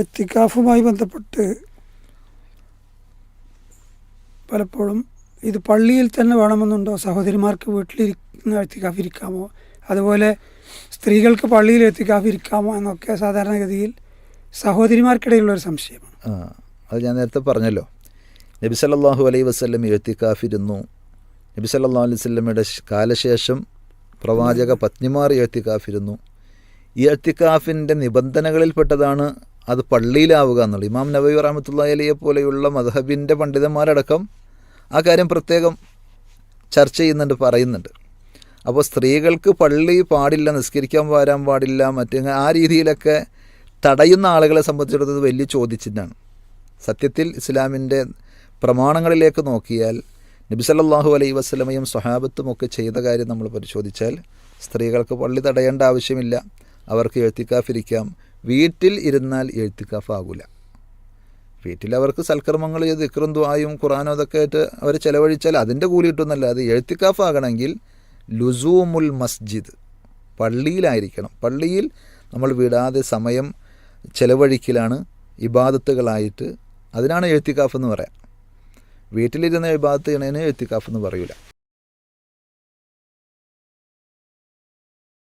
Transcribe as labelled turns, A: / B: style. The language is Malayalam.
A: എത്തിക്കാഫുമായി ബന്ധപ്പെട്ട് പലപ്പോഴും ഇത് പള്ളിയിൽ തന്നെ വേണമെന്നുണ്ടോ? സഹോദരിമാർക്ക് വീട്ടിലിരിക്കുന്ന എത്തിക്കാഫ് ഇരിക്കാമോ? അതുപോലെ സ്ത്രീകൾക്ക് പള്ളിയിൽ എത്തിക്കാഫ് ഇരിക്കാമോ എന്നൊക്കെ സാധാരണഗതിയിൽ സഹോദരിമാർക്കിടയിലുള്ള ഒരു സംശയമാണ്
B: അത് ഞാൻ നേരത്തെ പറഞ്ഞല്ലോ. നബി സല്ലല്ലാഹു അലൈഹി വസ്ലം എത്തിക്കാഫിരുന്നു നബി സല്ലാ അലൈഹി വസല്ലമയുടെ കാലശേഷം പ്രവാചക പത്നിമാർ എത്തിക്കാഫിരുന്നു ഈ എത്തിക്കാഫിന്റെ നിബന്ധനകളിൽപ്പെട്ടതാണ് അത് പള്ളിയിലാവുക എന്നുള്ളത് ഇമാം നബി റഹമത്തുള്ള അലിയെ പോലെയുള്ള മധഹബിന്റെ പണ്ഡിതന്മാരടക്കം ആ കാര്യം പ്രത്യേകം ചർച്ച ചെയ്യുന്നുണ്ട് പറയുന്നുണ്ട്. അപ്പോൾ സ്ത്രീകൾക്ക് പള്ളി പാടില്ല നിസ്കരിക്കാൻ വരാൻ പാടില്ല മറ്റേ ആ രീതിയിലൊക്കെ തടയുന്ന ആളുകളെ സംബന്ധിച്ചിടത്തോളം വലിയ ചോദ്യചിഹ്നമാണ്. സത്യത്തിൽ ഇസ്ലാമിന്റെ പ്രമാണങ്ങളിലേക്ക് നോക്കിയാൽ നബിസല്ലാഹു അലൈ വസ്ലമയും സ്വഹാബത്തും ഒക്കെ ചെയ്ത കാര്യം നമ്മൾ പരിശോധിച്ചാൽ സ്ത്രീകൾക്ക് പള്ളി തടയേണ്ട ആവശ്യമില്ല. അവർക്ക് എഴുത്തിക്കാഫിരിക്കാം വീട്ടിൽ ഇരുന്നാൽ എഴുത്തിക്കാഫ് ആകൂല വീട്ടിൽ അവർക്ക് സൽക്കർമ്മങ്ങൾ ചെയ്ത് ഇക്രം ദ്വായും ഖുറാനും അതൊക്കെ ആയിട്ട് അവർ ചിലവഴിച്ചാൽ അതിന്റെ കൂലി കിട്ടുമെന്നല്ല അത് എഴുത്തിക്കാഫാകണമെങ്കിൽ ലുസൂമുൽ മസ്ജിദ് പള്ളിയിലായിരിക്കണം. പള്ളിയിൽ നമ്മൾ വിടാതെ സമയം ചിലവഴിക്കലാണ് ഇബാദത്തുകളായിട്ട്. അതിനാണ് എഴുത്തിക്കാഫ് എന്ന് പറയാം. വീട്ടിലിരുന്ന് ഇബാദത്ത് ചെയ്യണതിന് എഴുത്തിക്കാഫ് എന്ന് പറയൂല.